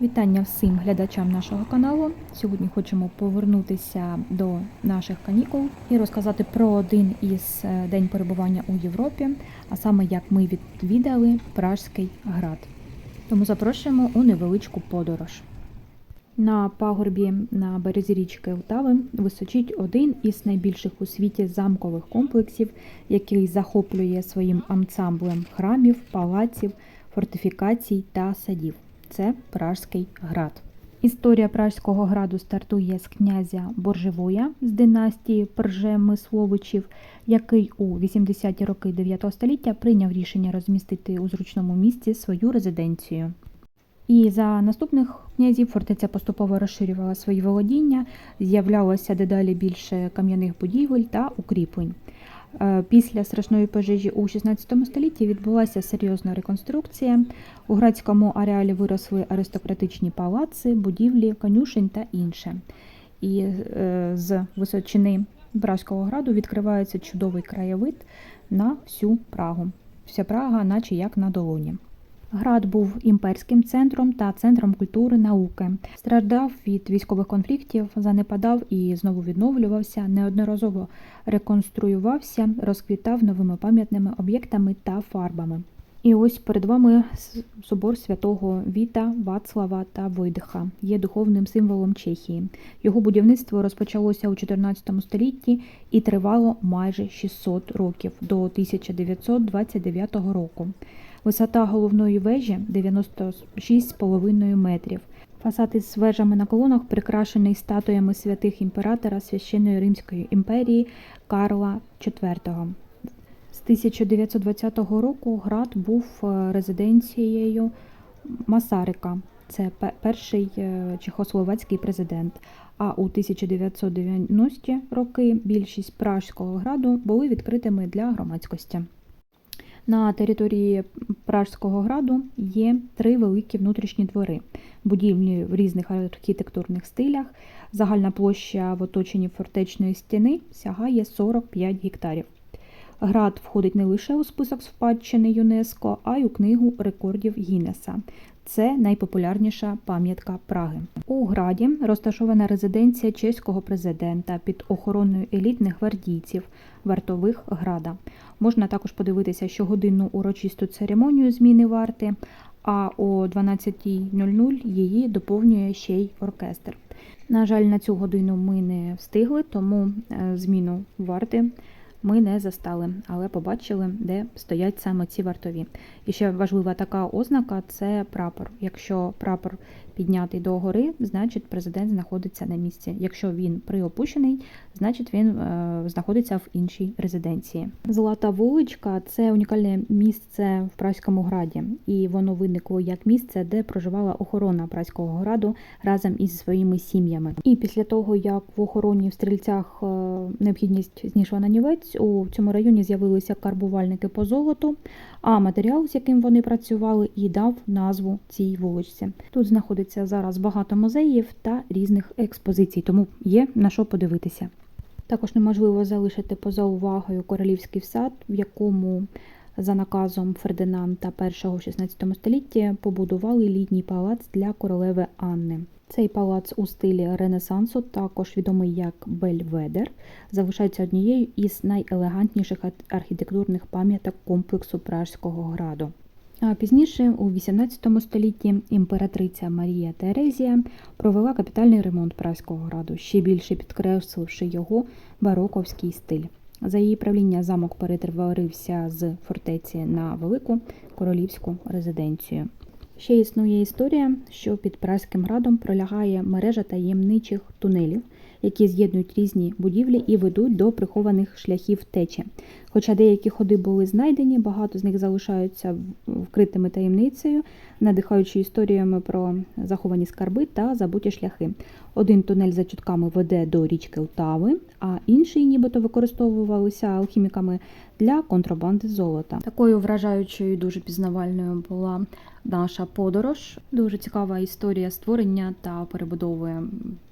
Вітання всім глядачам нашого каналу. Сьогодні хочемо повернутися до наших канікул і розказати про один із е, день перебування у Європі, а саме як ми відвідали Пражський град. Тому запрошуємо у невеличку подорож. На пагорбі на березі річки Лтави височить один із найбільших у світі замкових комплексів, який захоплює своїм ансамблем храмів, палаців, фортифікацій та садів. Це Пражський град. Історія Пражського граду стартує з князя Боржевоя з династії Прже-Мисловичів, який у 80-ті роки 9 століття прийняв рішення розмістити у зручному місці свою резиденцію. І за наступних князів фортеця поступово розширювала свої володіння, з'являлося дедалі більше кам'яних будівель та укріплень. Е, Після страшної пожежі у 16 столітті відбулася серйозна реконструкція. У градському ареалі виросли аристократичні палаци, будівлі, конюшень та інше. І е, з височини Пражського граду відкривається чудовий краєвид на всю Прагу. Вся Прага, наче як на долоні. Град був імперським центром та центром культури науки. Страждав від військових конфліктів, занепадав і знову відновлювався, неодноразово реконструювався, розквітав новими пам'ятними об'єктами та фарбами. І ось перед вами собор святого Віта, Вацлава та Войдиха є духовним символом Чехії. Його будівництво розпочалося у 14 столітті і тривало майже 600 років до 1929 року. Висота головної вежі 96,5 метрів. Фасад із вежами на колонах прикрашений статуями святих імператора Священної Римської імперії Карла IV. З 1920 року град був е, резиденцією Масарика. Це перший е, чехословацький президент. А у 1990-ті роки більшість Пражського граду були відкритими для громадськості. На території Пражського граду є три великі внутрішні двори, будівлі в різних архітектурних стилях. Загальна площа в оточенні фортечної стіни сягає 45 гектарів. Град входить не лише у список спадщини ЮНЕСКО, а й у книгу рекордів Гіннеса. Це найпопулярніша пам'ятка Праги. У граді розташована резиденція чеського президента під охороною елітних гвардійців, вартових града. Можна також подивитися щогодинну урочисту церемонію зміни варти, а о 12.00 її доповнює ще й оркестр. На жаль, на цю годину ми не встигли, тому е, зміну варти ми не застали, але побачили, де стоять саме ці вартові. І ще важлива така ознака це прапор. Якщо прапор піднятий до гори, значить президент знаходиться на місці. Якщо він приопущений, значить він е, знаходиться в іншій резиденції. Золота вуличка це унікальне місце в Празькому граді, і воно виникло як місце, де проживала охорона Празького граду разом із своїми сім'ями. І після того, як в охороні в стрільцях е, необхідність знішла на нівець, у цьому районі з'явилися карбувальники по золоту, а матеріал, з яким вони працювали, і дав назву цій вуличці. Тут знаходиться зараз багато музеїв та різних експозицій, тому є на що подивитися. Також неможливо залишити поза увагою королівський сад, в якому за наказом Фердинанда І в 16 столітті побудували літній палац для королеви Анни. Цей палац у стилі Ренесансу, також відомий як Бельведер, залишається однією із найелегантніших архітектурних пам'яток комплексу Пражського граду. А пізніше, у 18 столітті, імператриця Марія Терезія провела капітальний ремонт Празького граду, ще більше підкресливши його бароковський стиль. За її правління замок перетворився з фортеці на велику королівську резиденцію. Ще існує історія, що під Праським градом пролягає мережа таємничих тунелів, які з'єднують різні будівлі і ведуть до прихованих шляхів течі. Хоча деякі ходи були знайдені, багато з них залишаються вкритими таємницею, надихаючи історіями про заховані скарби та забуті шляхи. Один тунель за чутками веде до річки Лтави, а інший нібито використовувалися алхіміками для контрабанди золота. Такою вражаючою і дуже пізнавальною була наша подорож. Дуже цікава історія створення та перебудови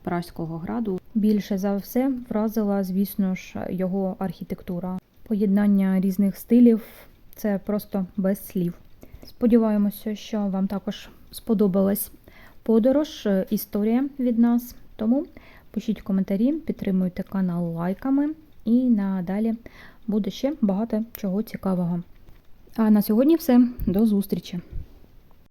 Празького граду. Більше за все вразила, звісно ж, його архітектура. Поєднання різних стилів це просто без слів. Сподіваємося, що вам також сподобалась подорож, е, історія від нас. Тому пишіть коментарі, підтримуйте канал лайками і надалі буде ще багато чого цікавого. А на сьогодні все. До зустрічі!